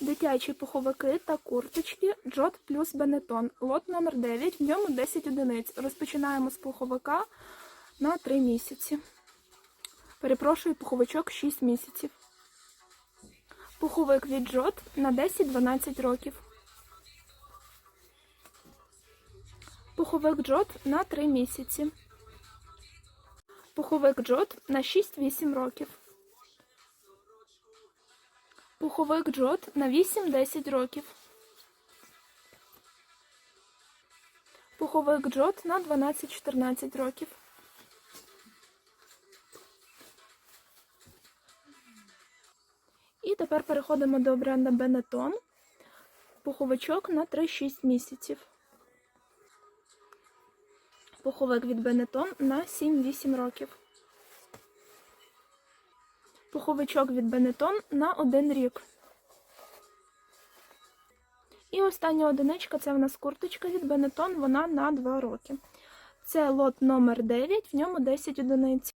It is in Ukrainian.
Дитячі пуховики та курточки Джот плюс Бенетон. Лот номер 9, в ньому 10 одиниць. Розпочинаємо з пуховика на 3 місяці. Перепрошую, пуховичок 6 місяців. Пуховик від Джот на 10-12 років. Пуховик Джот на 3 місяці. Пуховик Джот на 6-8 років. Пуховик Джот на 8-10 років. Пуховик Джот на 12-14 років. І тепер переходимо до бренда Benetton. Пуховичок на 3-6 місяців. Пуховик від Benetton на 7-8 років. Пуховичок від Бенетон на 1 рік. І остання одиничка це в нас курточка від Бенетон, вона на 2 роки. Це лот номер 9, в ньому 10 одиниць.